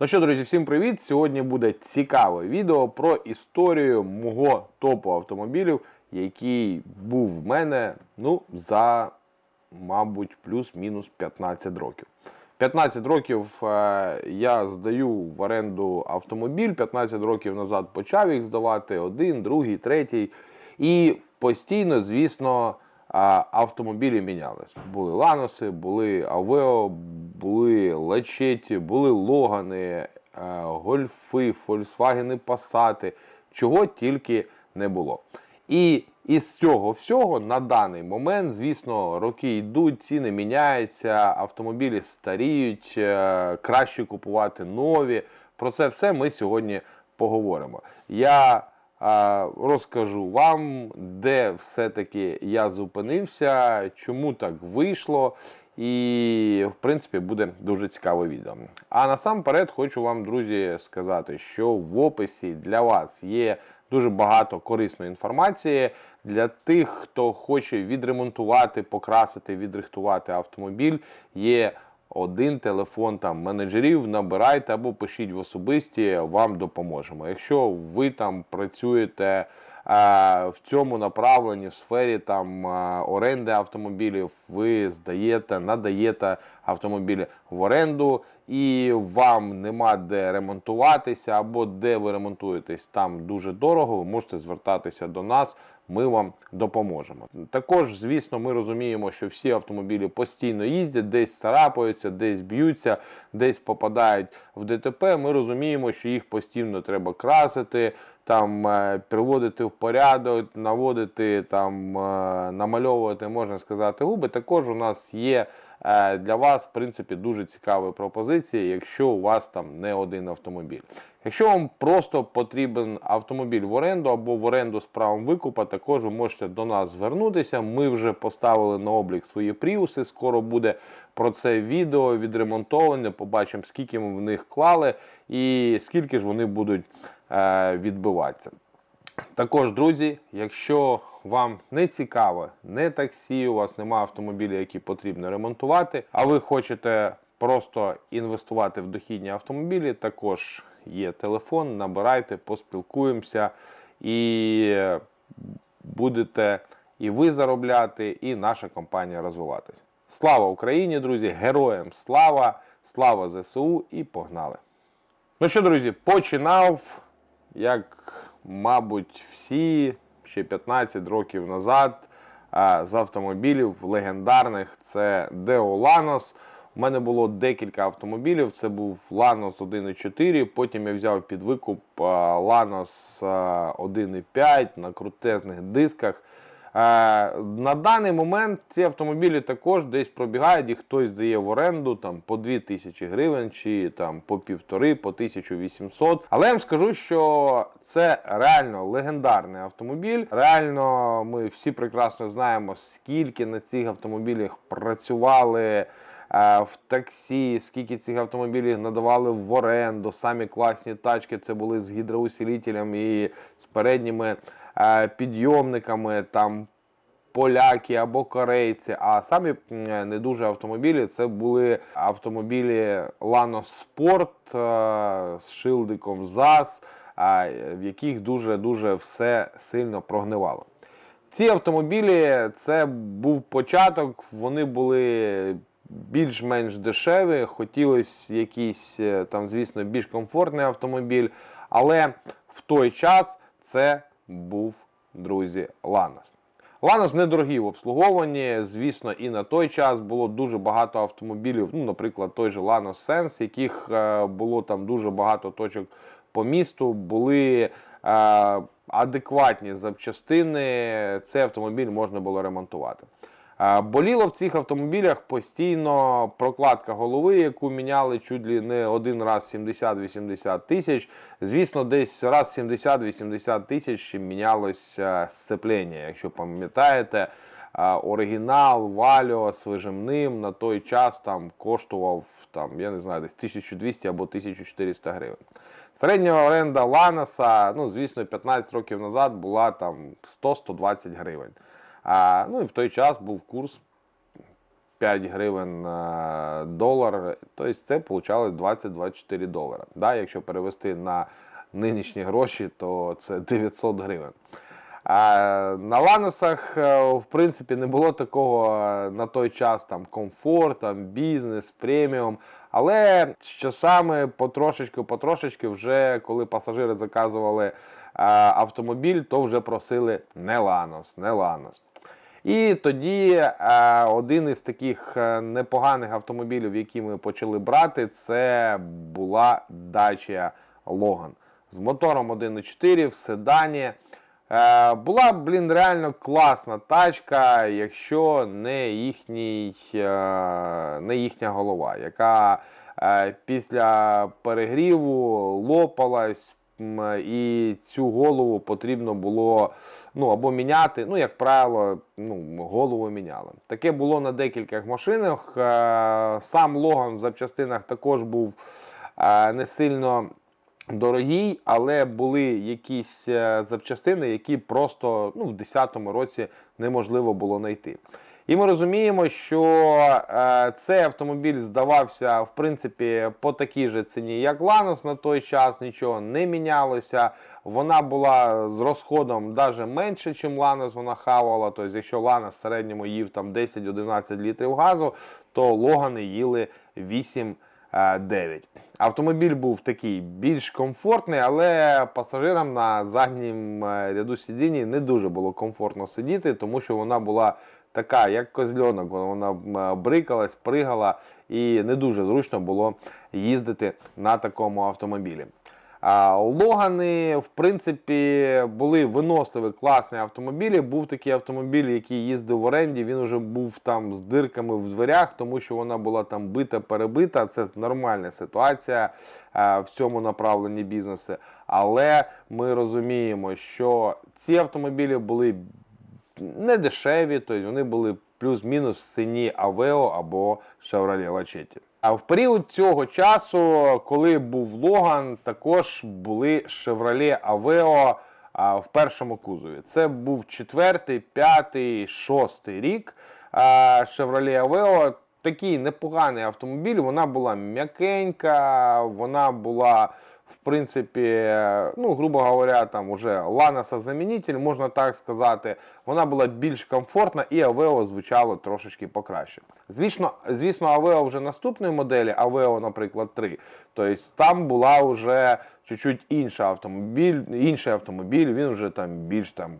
Ну що, друзі, всім привіт! Сьогодні буде цікаве відео про історію мого топу автомобілів, який був в мене ну, за, мабуть, плюс-мінус 15 років. 15 років е, я здаю в оренду автомобіль, 15 років назад почав їх здавати, один, другий, третій. І постійно, звісно, автомобілі мінялись. Були Ланоси, були Авео, були Лачеті, були Логани, е, Гольфи, Фольксвагени, Пасати, чого тільки не було. І із цього всього на даний момент, звісно, роки йдуть, ціни міняються, автомобілі старіють, е, краще купувати нові. Про це все ми сьогодні поговоримо. Я розкажу вам, де все-таки я зупинився, чому так вийшло. І, в принципі, буде дуже цікаве відео. А насамперед хочу вам, друзі, сказати, що в описі для вас є дуже багато корисної інформації для тих, хто хоче відремонтувати, покрасити, відрихтувати автомобіль. Є один телефон там менеджерів, набирайте або пишіть в особисті, вам допоможемо. Якщо ви там працюєте е, в цьому направленні, в сфері там е, оренди автомобілів, ви здаєте, надаєте автомобілі в оренду, і вам нема де ремонтуватися, або де ви ремонтуєтесь там дуже дорого, ви можете звертатися до нас. Ми вам допоможемо. Також, звісно, ми розуміємо, що всі автомобілі постійно їздять, десь царапаються, десь б'ються, десь попадають в ДТП. Ми розуміємо, що їх постійно треба красити, там е, приводити в порядок, наводити там, е, намальовувати, можна сказати, губи. Також у нас є. Е, Для вас, в принципі, дуже цікаві пропозиції, якщо у вас там не один автомобіль. Якщо вам просто потрібен автомобіль в оренду або в оренду з правом викупа, також ви можете до нас звернутися. Ми вже поставили на облік свої пріуси. Скоро буде про це відео відремонтоване. Побачимо, скільки ми в них клали і скільки ж вони будуть е, відбиватися. Також, друзі, якщо вам не цікаво, не таксі, у вас немає автомобіля, які потрібно ремонтувати, а ви хочете просто інвестувати в дохідні автомобілі, також є телефон, набирайте, поспілкуємося і будете і ви заробляти, і наша компанія розвиватись. Слава Україні, друзі! Героям слава! Слава ЗСУ і погнали! Ну що, друзі, починав, як, мабуть, всі ще 15 років назад з автомобілів легендарних. Це Deo Lanos. У мене було декілька автомобілів. Це був Lanos 1.4, потім я взяв під викуп Lanos 1.5 на крутезних дисках. Е, На даний момент ці автомобілі також десь пробігають, і хтось дає в оренду там по 2 тисячі гривень, чи там по півтори, по 1800. Але я вам скажу, що це реально легендарний автомобіль. Реально, ми всі прекрасно знаємо, скільки на цих автомобілях працювали. е, В таксі, скільки цих автомобілів надавали в оренду, самі класні тачки це були з гідроусилителем і з передніми підйомниками, там поляки або корейці. А самі не дуже автомобілі це були автомобілі Lanos Sport е, з шилдиком ЗАЗ, е, в яких дуже-дуже все сильно прогнивало. Ці автомобілі це був початок, вони були більш-менш дешеві, хотілося якийсь е, там, звісно, більш комфортний автомобіль, але в той час це був, друзі, Ланос. Ланос недорогі в обслуговуванні. Звісно, і на той час було дуже багато автомобілів. Ну, наприклад, той же Ланос Сенс, яких е, було там дуже багато точок по місту. Були е, адекватні запчастини. Цей автомобіль можна було ремонтувати. Боліло в цих автомобілях постійно прокладка голови, яку міняли чуть ли не один раз 70-80 тисяч. Звісно, десь раз 70-80 тисяч мінялось е, сцеплення. Якщо пам'ятаєте, е, оригінал Валіо з вижимним на той час там коштував там, я не знаю, десь 1200 або 1400 гривень. Середня оренда Ланаса, ну, звісно, 15 років назад була там 100-120 гривень. А, ну і в той час був курс 5 гривень на долар, тобто це вийшло 20-24 долара. Да, якщо перевести на нинішні гроші, то це 900 гривень. А на Ланосах, е, в принципі, не було такого е, на той час там комфорт, там, бізнес, преміум. Але з часами потрошечки, потрошечки, вже коли пасажири заказували е, автомобіль, то вже просили не Ланос, не Ланос. І тоді е, один із таких е, непоганих автомобілів, які ми почали брати, це була Dacia Logan з мотором 1.4 в седані. Е, була, блін, реально класна тачка, якщо не, їхній, не їхня голова, яка після перегріву лопалась, і цю голову потрібно було ну, або міняти. Ну, як правило, ну, голову міняли. Таке було на декількох машинах. Е, Сам Логан в запчастинах також був е, не сильно дорогий, але були якісь е, запчастини, які просто ну, в 2010 році неможливо було знайти. І ми розуміємо, що е, цей автомобіль здавався в принципі по такій же ціні, як Ланос на той час, нічого не мінялося. Вона була з розходом навіть менше, ніж Ланос вона хавала. Тобто, якщо Ланос в середньому їв там 10-11 літрів газу, то Логани їли 8 9. Автомобіль був такий більш комфортний, але пасажирам на заднім е, ряду сидінь не дуже було комфортно сидіти, тому що вона була така, як козльонок, вона брикалась, пригала і не дуже зручно було їздити на такому автомобілі. Логани, в принципі, були виносливі, класні автомобілі. Був такий автомобіль, який їздив в оренді. Він вже був там з дирками в дверях, тому що вона була там бита, перебита. Це нормальна ситуація в цьому направленні бізнесу. Але ми розуміємо, що ці автомобілі були не дешеві, тобто вони були плюс-мінус ціні Aveo або Chevrolet Lachetti. А в період цього часу, коли був Логан, також були Chevrolet Aveo в першому кузові. Це був четвертий, п'ятий, шостий рік. А, Chevrolet Aveo такий непоганий автомобіль. Вона була м'якенька, вона була. В принципі, ну, грубо говоря, там уже Ланаса замінитель, можна так сказати. Вона була більш комфортна і Aveo звучало трошечки покраще. Звісно, звісно, Aveo вже наступної моделі, Aveo, наприклад, 3. Тобто там була вже чуть-чуть інша автомобіль, інший автомобіль, він вже там більш там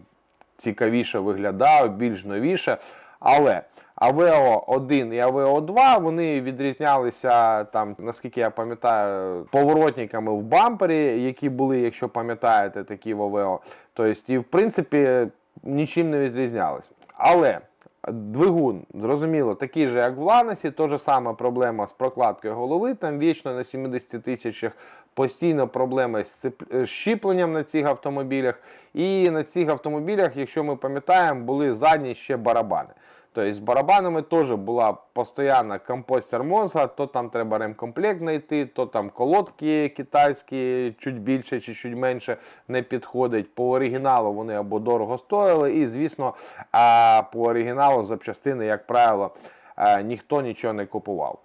цікавіше виглядав, більш новіше. Але Aveo 1 і Aveo 2 вони відрізнялися там, наскільки я пам'ятаю, поворотниками в бампері, які були, якщо пам'ятаєте, такі в Aveo. Тобто, і в принципі нічим не відрізнялись. Але двигун, зрозуміло, такий же, як в Ланосі, то же саме проблема з прокладкою голови, там вічно на 70 тисячах. Постійно проблеми з щіпленням на цих автомобілях. І на цих автомобілях, якщо ми пам'ятаємо, були задні ще барабани. Тобто з барабанами теж була постійна компостер мозга, то там треба ремкомплект знайти, то там колодки китайські чуть більше чи чуть менше не підходить. По оригіналу вони або дорого стоїли, і, звісно, по оригіналу запчастини, як правило, ніхто нічого не купував.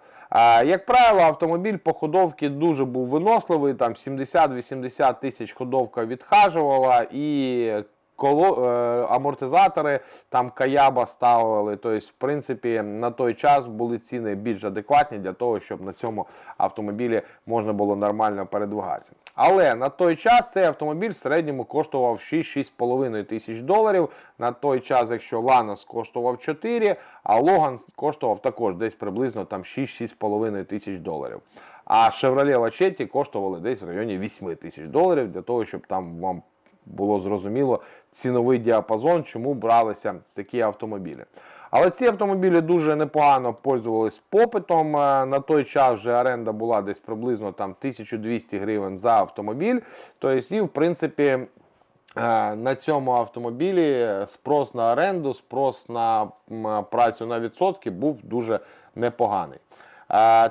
Як правило, автомобіль по ходовці дуже був виносливий, там 70-80 тисяч ходовка відхажувала і коло, е, амортизатори там каяба ставили. Тобто, в принципі, на той час були ціни більш адекватні для того, щоб на цьому автомобілі можна було нормально передвигатися. Але на той час цей автомобіль в середньому коштував 6-6,5 тисяч доларів. На той час, якщо Ланос коштував 4, а Логан коштував також десь приблизно там 6-6,5 тисяч доларів. А Chevrolet Lachetti коштували десь в районі 8 тисяч доларів для того, щоб там вам було зрозуміло ціновий діапазон, чому бралися такі автомобілі. Але ці автомобілі дуже непогано пользувались попитом. Е, На той час вже оренда була десь приблизно там 1200 гривень за автомобіль. Тобто, і в принципі. е, На цьому автомобілі спрос на оренду, спрос на працю на відсотки був дуже непоганий.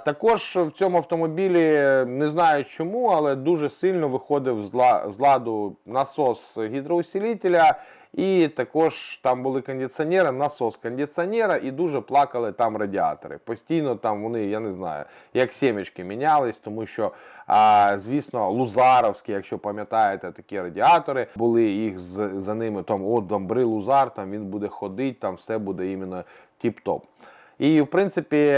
Також в цьому автомобілі не знаю чому, але дуже сильно виходив з ла- з ладу насос гідроусилителя. І також там були кондиціонери, насос кондиціонера, і дуже плакали там радіатори. Постійно там вони, я не знаю, як сімечки мінялись, тому що, а, звісно, лузаровські, якщо пам'ятаєте, такі радіатори були їх за ними. Там от Домбри Лузар, там він буде ходити, там все буде іменно тіп-топ. І в принципі,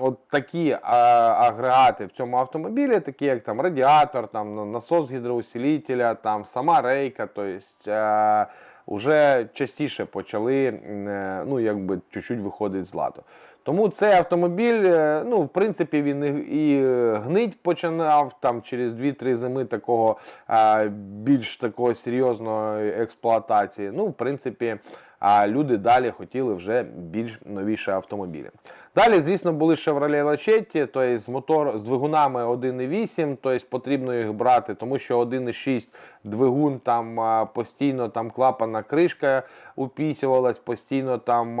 от такі агрегати в цьому автомобілі, такі як там радіатор, там насос гідроусилителя, там сама рейка, тобто е, вже частіше почали е, ну, якби чуть-чуть виходить з ладу. Тому цей автомобіль, е, ну, в принципі, він і, гнить починав там через 2-3 зими такого е, більш такого серйозної експлуатації. Ну, в принципі, а люди далі хотіли вже більш новіші автомобілі. Далі, звісно, були Chevrolet Lachetti, тобто з мотор з двигунами 1.8, тобто потрібно їх брати, тому що 1.6 двигун там постійно там клапана кришка упісювалась, постійно там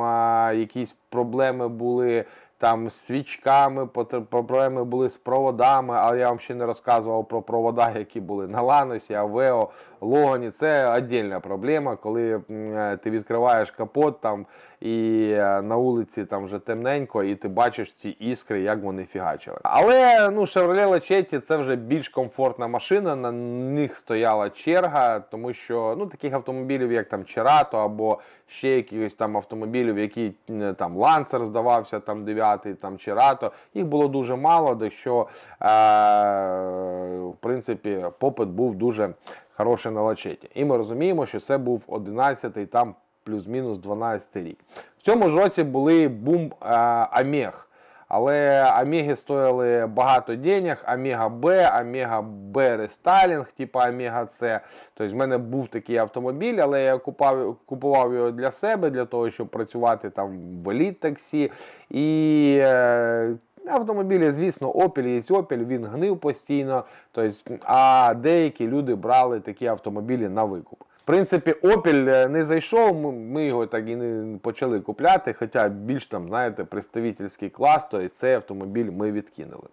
якісь проблеми були. Там свічками, проблеми були з проводами, але я вам ще не розказував про провода, які були на Ланосі, Авео, Логані. Це віддільна проблема, коли е, ти відкриваєш капот там і е, на вулиці там вже темненько, і ти бачиш ці іскри, як вони фігачили. Але ну, Chevrolet Lachetti це вже більш комфортна машина, на них стояла черга, тому що ну, таких автомобілів, як там Cerato або ще якихось там автомобілів, які там Lancer здавався, там 9 там Cerato, їх було дуже мало, де що е, в принципі попит був дуже хороший на лачеті. І ми розуміємо, що це був 11-й там плюс-мінус 12 рік. В цьому ж році були бум е, Амег. Але Омеги стоїли багато денег, Омега Б, Омега Б рестайлінг, типу Омега С. Тобто в мене був такий автомобіль, але я купав, купував його для себе, для того, щоб працювати там в еліт таксі. І е, автомобілі, звісно, Opel є Opel, він гнив постійно. Тобто, а деякі люди брали такі автомобілі на викуп. Принципі, Opel е, не зайшов, ми- його так і не почали купляти, хоча більш там, знаєте, представительський клас, то і цей автомобіль ми відкинули.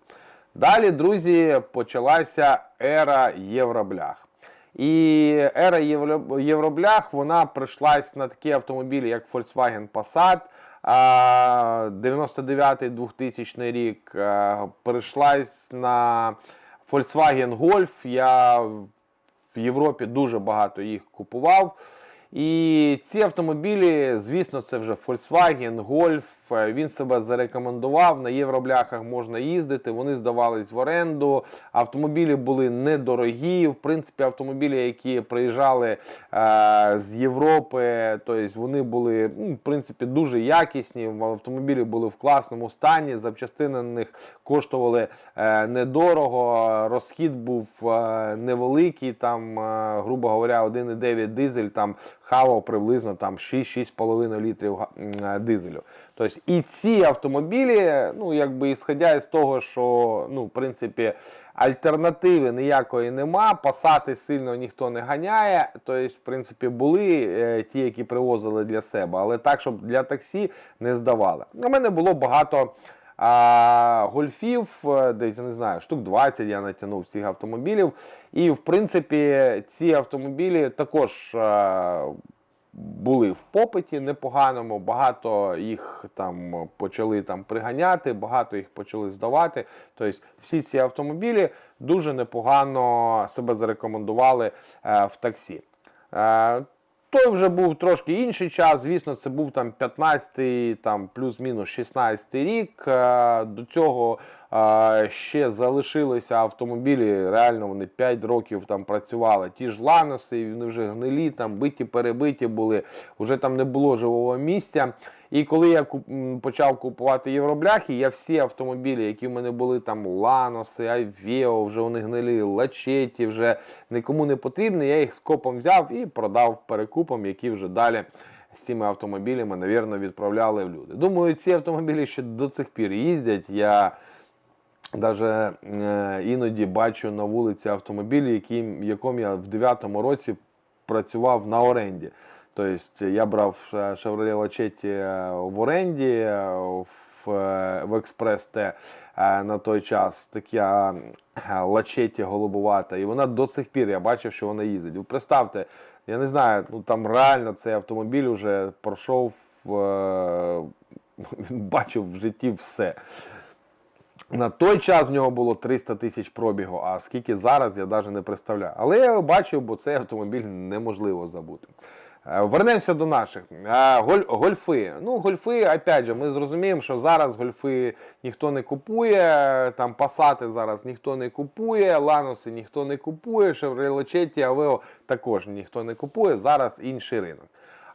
Далі, друзі, почалася ера Євроблях. І ера Євро- Євроблях вона прийшлась на такі автомобілі, як Volkswagen Passat, 99-2000 рік, прийшлась на Volkswagen Golf. Я в Європі дуже багато їх купував. І ці автомобілі, звісно, це вже Volkswagen, Golf. Е, Він себе зарекомендував. На євробляхах можна їздити. Вони здавались в оренду. Автомобілі були недорогі. В принципі, автомобілі, які приїжджали е, з Європи, тобто вони були ну, в принципі дуже якісні. Автомобілі були в класному стані. Запчастини на них коштували е, недорого. Розхід був е, невеликий. Там, е, грубо говоря, 1,9 дизель там хавав приблизно там 6-6,5 літрів е, дизелю. Тобто і ці автомобілі, ну якби ісходя із того, що ну, в принципі альтернативи ніякої нема, пасати сильно ніхто не ганяє. Тобто, в принципі, були е, ті, які привозили для себе, але так, щоб для таксі не здавали. У мене було багато. А гольфів, е, десь я не знаю, штук 20 я натягнув цих автомобілів. І в принципі ці автомобілі також е, були в попиті непоганому. Багато їх там почали там приганяти, багато їх почали здавати. Тобто всі ці автомобілі дуже непогано себе зарекомендували е, в таксі. Той вже був трошки інший час. Звісно, це був там 15-й, там плюс-мінус 16 й рік. Е, До цього е, ще залишилися автомобілі. Реально вони 5 років там працювали. Ті ж ланоси, вони вже гнилі, там биті, перебиті були. Вже там не було живого місця. І коли я почав купувати євробляхи, я всі автомобілі, які в мене були там Ланоси, Авіо, вже вони гнилі, Лачеті, вже нікому не потрібні, я їх скопом взяв і продав перекупом, які вже далі з цими автомобілями, навірно, відправляли в люди. Думаю, ці автомобілі ще до цих пір їздять. Я Даже е, іноді бачу на вулиці автомобілі, яким, якому я в 9-му році працював на оренді. Тобто я брав е, Chevrolet Lachetti е, в оренді, е, в е, в експрес Т е, на той час, така е, лачеті голубувата, і вона до сих пір я бачив, що вона їздить. Ви представте, я не знаю, ну там реально цей автомобіль вже пройшов, е, він бачив в житті все. На той час в нього було 300 тисяч пробігу, а скільки зараз, я навіть не представляю. Але я бачив, бо цей автомобіль неможливо забути. Е, Вернемося до наших. Е, Голь- Гольфи. Ну, гольфи, опять же, ми зрозуміємо, що зараз гольфи ніхто не купує, там пасати зараз ніхто не купує, ланоси ніхто не купує, Chevrolet авео також ніхто не купує. Зараз інший ринок.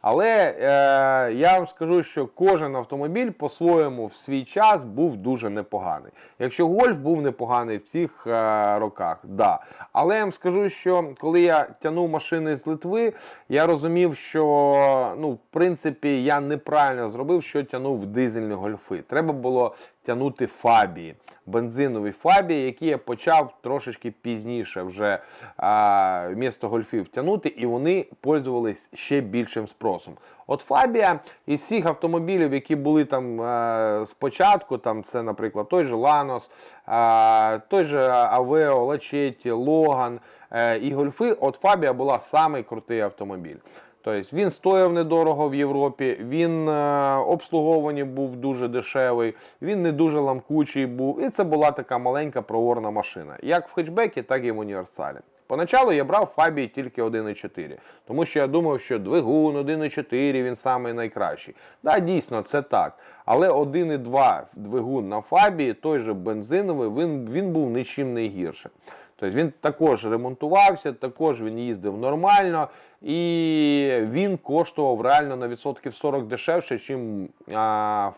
Але е, я вам скажу, що кожен автомобіль по-своєму в свій час був дуже непоганий. Якщо гольф був непоганий в цих е, роках, да. Але я вам скажу, що коли я тягнув машини з Литви, я розумів, що ну, в принципі я неправильно зробив, що тягнув дизельні гольфи. Треба було тягнути фабії, бензинові фабії, які я почав трошечки пізніше вже а, вмісто гольфів тягнути, і вони пользувались ще більшим спросом. От Фабія із всіх автомобілів, які були там е, спочатку, там це, наприклад, той же Ланос, е, той же Авео, Лачеті, Логан е, і Гольфи, от Фабія була самий крутий автомобіль. Тобто він стояв недорого в Європі, він е, обслугований був дуже дешевий, він не дуже ламкучий був. І це була така маленька проворна машина, як в хетчбекі, так і в універсалі. Поначалу я брав Фабії тільки 1.4, тому що я думав, що двигун 1.4 він самий найкращий. Да, дійсно, це так. Але 1.2 двигун на Фабії, той же бензиновий, він, він був нічим не гірше. Тобто він також ремонтувався, також він їздив нормально, і він коштував реально на відсотків 40 дешевше, ніж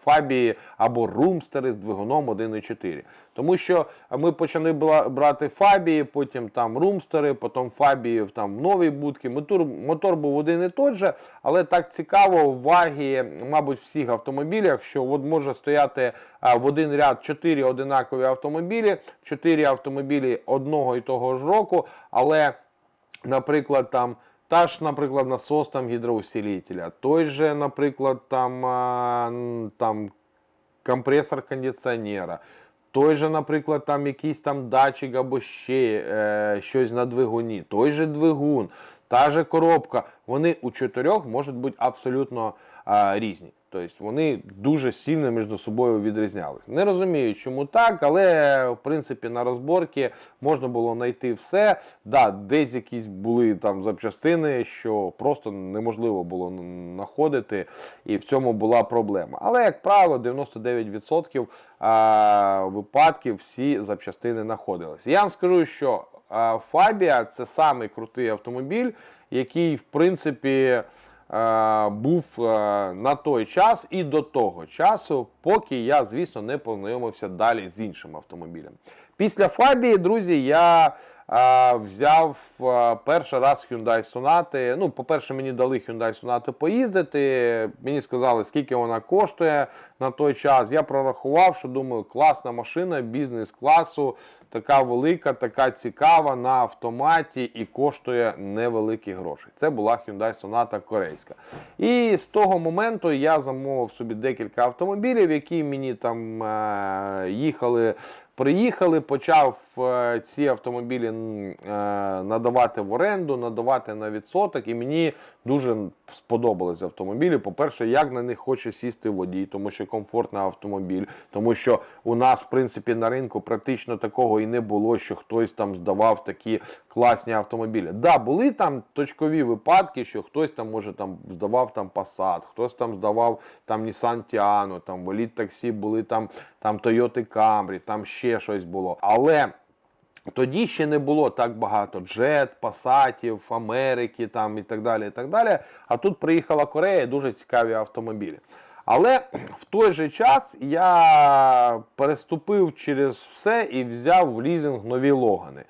Фабії або Румстери з двигуном 1.4. Тому що ми почали брати Фабії, потім там Румстери, потім Фабії там нові будки. Мотор, мотор був один і той же, але так цікаво в вагі, мабуть, всіх автомобілях, що от може стояти а, в один ряд чотири одинакові автомобілі, чотири автомобілі одного і того ж року, але, наприклад, там. Та ж, наприклад, насос там гідроусилителя, той же, наприклад, там, там компресор кондиціонера, той же, наприклад, там якийсь там датчик або ще е, щось на двигуні, той же двигун, та же коробка, вони у чотирьох можуть бути абсолютно е, різні. Тобто вони дуже сильно між собою відрізнялись. Не розумію, чому так, але в принципі на розборки можна було знайти все. Да, десь якісь були там запчастини, що просто неможливо було знаходити, і в цьому була проблема. Але, як правило, 99% випадків всі запчастини знаходилися. Я вам скажу, що Фабія це самий крутий автомобіль, який, в принципі, був е, на той час і до того часу, поки я, звісно, не познайомився далі з іншим автомобілем. Після Фабії, друзі, я е, взяв перший раз Hyundai Sonata. Ну, по-перше, мені дали Hyundai Sonata поїздити. Мені сказали, скільки вона коштує на той час. Я прорахував, що думаю, класна машина бізнес-класу, така велика, така цікава на автоматі і коштує невеликі гроші. Це була Hyundai Sonata корейська. І з того моменту я замовив собі декілька автомобілів, які мені там е, їхали. Приїхали, почав ці автомобілі е, надавати в оренду, надавати на відсоток, і мені дуже сподобались автомобілі. По-перше, як на них хоче сісти водій, тому що комфортний автомобіль, тому що у нас, в принципі, на ринку практично такого і не було, що хтось там здавав такі класні автомобілі. Да, були там точкові випадки, що хтось там може там здавав там Passat, хтось там здавав там Nissan Tiano, там в Elite таксі були там, там Toyota Camry, там ще щось було. Але тоді ще не було так багато джет, пасатів, Америки там і так далі. і так далі. А тут приїхала Корея, дуже цікаві автомобілі. Але в той же час я переступив через все і взяв в лізинг нові логани.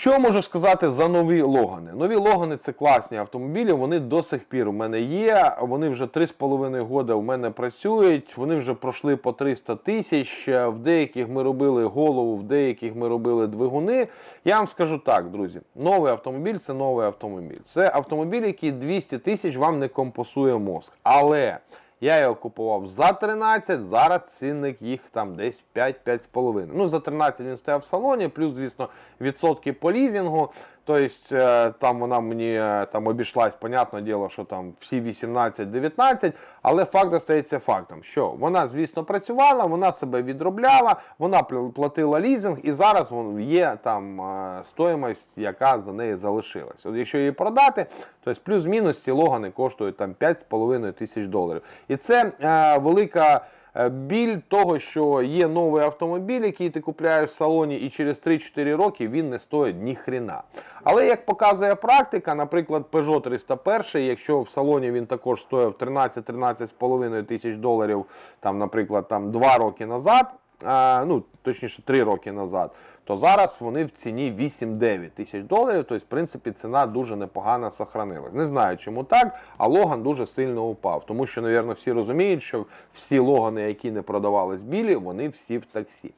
Що можу сказати за нові логани? Нові логани це класні автомобілі, вони до сих пір у мене є. Вони вже 3,5 года у мене працюють, вони вже пройшли по 300 тисяч. В деяких ми робили голову, в деяких ми робили двигуни. Я вам скажу так, друзі: новий автомобіль це новий автомобіль. Це автомобіль, який 200 тисяч вам не компасує мозк. Але Я його купував за 13, зараз цінник їх там десь 5-5,5. Ну, за 13 він стояв в салоні, плюс, звісно, відсотки по лізінгу. Тобто е, там вона мені е, там обійшлась, понятне діло, що там всі 18-19, але факт остається фактом, що вона, звісно, працювала, вона себе відробляла, вона платила лізинг, і зараз є там е, стоїмость, яка за неї залишилась. От якщо її продати, то есть плюс-мінус ці логани коштують там 5,5 тисяч доларів. І це е, велика. Е, Біль того, що є новий автомобіль, який ти купляєш в салоні, і через 3-4 роки він не стоїть ні хрена. Але як показує практика, наприклад, Peugeot 301, якщо в салоні він також стоїв 13-13,5 тисяч доларів, там, наприклад, там 2 роки назад, а, ну точніше 3 роки назад, то зараз вони в ціні 8-9 тисяч доларів. Тобто, в принципі, ціна дуже непогано сохранилась. Не знаю, чому так, а Логан дуже сильно упав. Тому що, мабуть, всі розуміють, що всі логани, які не продавались білі, вони всі в таксі.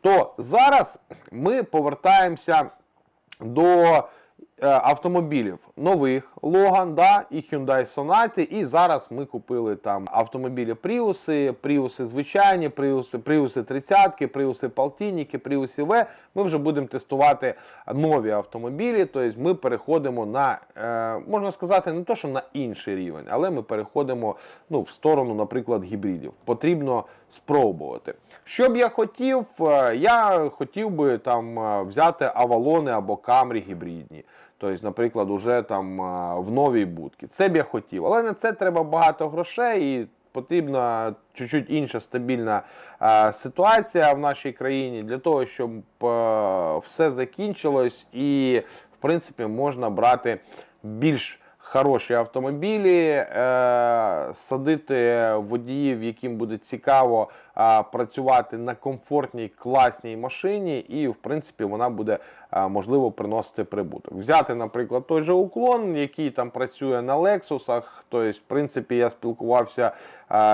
То зараз ми повертаємося до автомобілів нових Logan да, і Hyundai Sonata. І зараз ми купили там автомобілі Prius, Prius звичайні, Prius, Prius 30, Prius полтинники, Prius V. Ми вже будемо тестувати нові автомобілі. Тобто ми переходимо на, е, можна сказати, не то, що на інший рівень, але ми переходимо ну, в сторону, наприклад, гібридів. Потрібно спробувати. Що б я хотів? Е, Я хотів би там е, взяти авалони або камрі гібридні. Тобто, наприклад, уже там в новій будці. Це б я хотів. Але на це треба багато грошей і потрібна чуть-чуть інша стабільна ситуація в нашій країні для того, щоб все закінчилось і, в принципі, можна брати більш хороші автомобілі, е, садити водіїв, яким буде цікаво працювати на комфортній, класній машині, і, в принципі, вона буде е, можливо приносити прибуток. Взяти, наприклад, той же уклон, який там працює на Lexus, тобто, в принципі, я спілкувався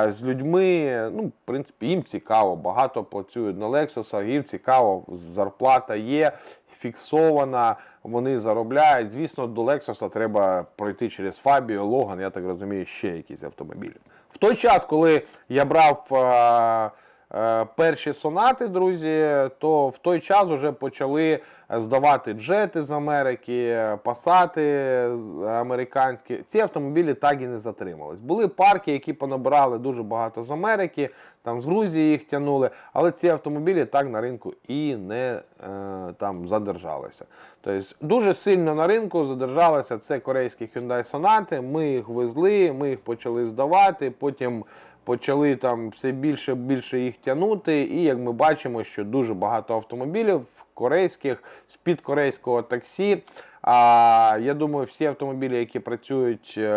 з людьми. Ну, в принципі, їм цікаво, багато працюють на Lexus, їм цікаво, зарплата є фіксована, вони заробляють. Звісно, до Лексоса треба пройти через Фабіо, Логан, я так розумію, ще якісь автомобілі. В той час, коли я брав е, перші сонати, друзі, то в той час вже почали здавати джети з Америки, пасати американські. Ці автомобілі так і не затримались. Були парки, які понабирали дуже багато з Америки, там з Грузії їх тягнули, але ці автомобілі так на ринку і не е, там задержалися. Тобто дуже сильно на ринку задержалися це корейські Hyundai Sonata, Ми їх везли, ми їх почали здавати, потім почали там все більше більше їх тягнути. І як ми бачимо, що дуже багато автомобілів корейських з-під корейського таксі. А я думаю, всі автомобілі, які працюють е,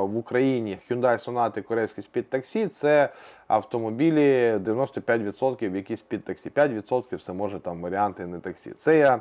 в Україні, Hyundai Sonata, корейські з-під таксі, це автомобілі 95% які з-під таксі. 5% це може там варіанти не таксі. Це я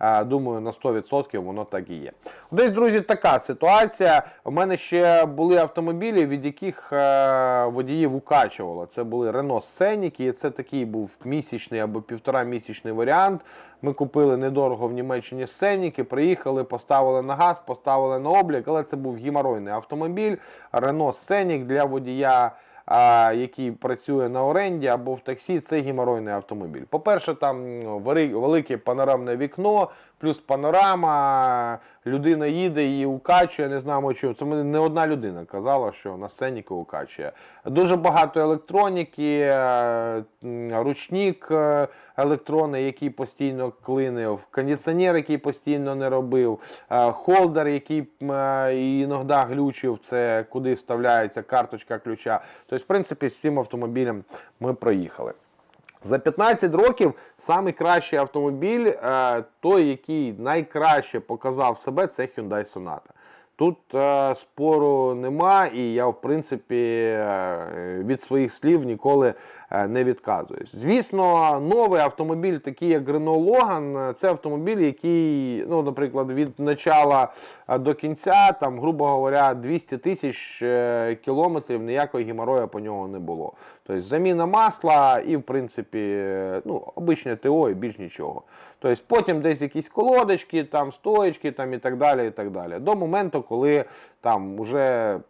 думаю на 100% воно так і є. Десь, друзі, така ситуація. У мене ще були автомобілі, від яких е, водіїв укачувало. Це були Renault Scenic, і це такий був місячний або півтора місячний варіант. Ми купили недорого в Німеччині Сеніки, приїхали, поставили на газ, поставили на облік, але це був геморойний автомобіль. Renault Scenic для водія, а, який працює на оренді або в таксі, це геморойний автомобіль. По-перше, там велике панорамне вікно, плюс панорама, людина їде, її укачує, не знаємо чого. Це мені не одна людина казала, що на сценіку укачує. Дуже багато електроніки, е, ручник е, електронний, який постійно клинив, кондиціонер, який постійно не робив, е, холдер, який іноді глючив, це куди вставляється карточка ключа. Тобто, в принципі, з цим автомобілем ми проїхали. За 15 років найкращий автомобіль, е, той, який найкраще показав себе, це Hyundai Sonata. Тут е, спору нема, і я, в принципі, е, від своїх слів ніколи не відказуюсь. Звісно, новий автомобіль, такий як Renault Logan, е, це автомобіль, який, ну, наприклад, від початку е, до кінця, там, грубо говоря, 200 тисяч е, кілометрів ніякого геморроя по нього не було. Тобто заміна масла і, в принципі, е, ну, обичне ТО і більш нічого. Тобто потім десь якісь колодочки, там стоечки там, і так далі. і так далі. До моменту, коли там вже м,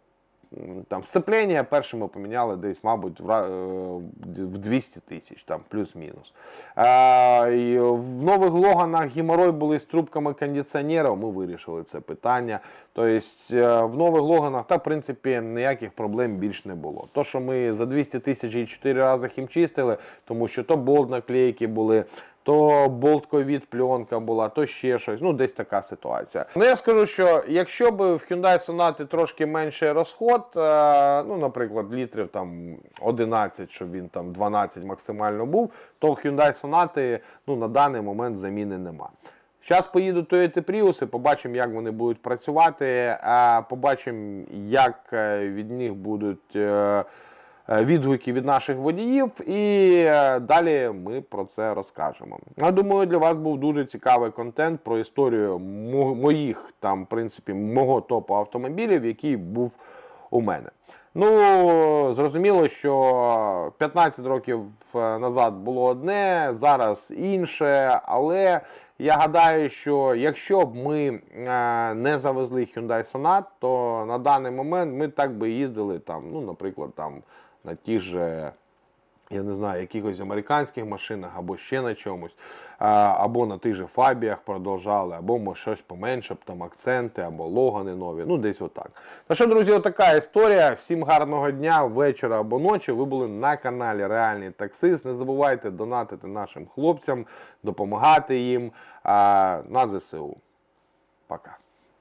там сцеплення перше ми поміняли десь, мабуть, в, е, в 200 тисяч, там плюс-мінус. Е, в нових Логанах геморой були з трубками кондиціонерів, ми вирішили це питання. Тобто е, в нових Логанах, та в принципі ніяких проблем більш не було. То, що ми за 200 тисяч і 4 рази хімчистили, тому що то болт наклейки були, то болт ковід пленка була, то ще щось. Ну, десь така ситуація. Ну я скажу, що якщо б в Hyundai Sonata трошки менший розход, е, ну, наприклад, літрів там 11, щоб він там 12 максимально був, то в Hyundai Sonata ну, на даний момент заміни нема. Зараз поїду Toyota Prius, побачимо, як вони будуть працювати, побачимо, як е, від них будуть е, е, відгуки від наших водіїв, і е, далі ми про це розкажемо. Я думаю, для вас був дуже цікавий контент про історію моїх там, в принципі, мого топу автомобілів, який був у мене. Ну, зрозуміло, що 15 років е, назад було одне, зараз інше. Але я гадаю, що якщо б ми е, не завезли Hyundai Sonata, то на даний момент ми так би їздили там, ну, наприклад, там на ті же я не знаю, якихось американських машинах або ще на чомусь, або на тих же фабіях продовжали, або може щось поменше, б там акценти, або логани нові. Ну, десь отак. Ну що, друзі, отака історія. Всім гарного дня, вечора або ночі. Ви були на каналі Реальний Таксист. Не забувайте донатити нашим хлопцям, допомагати їм на ЗСУ. Пока.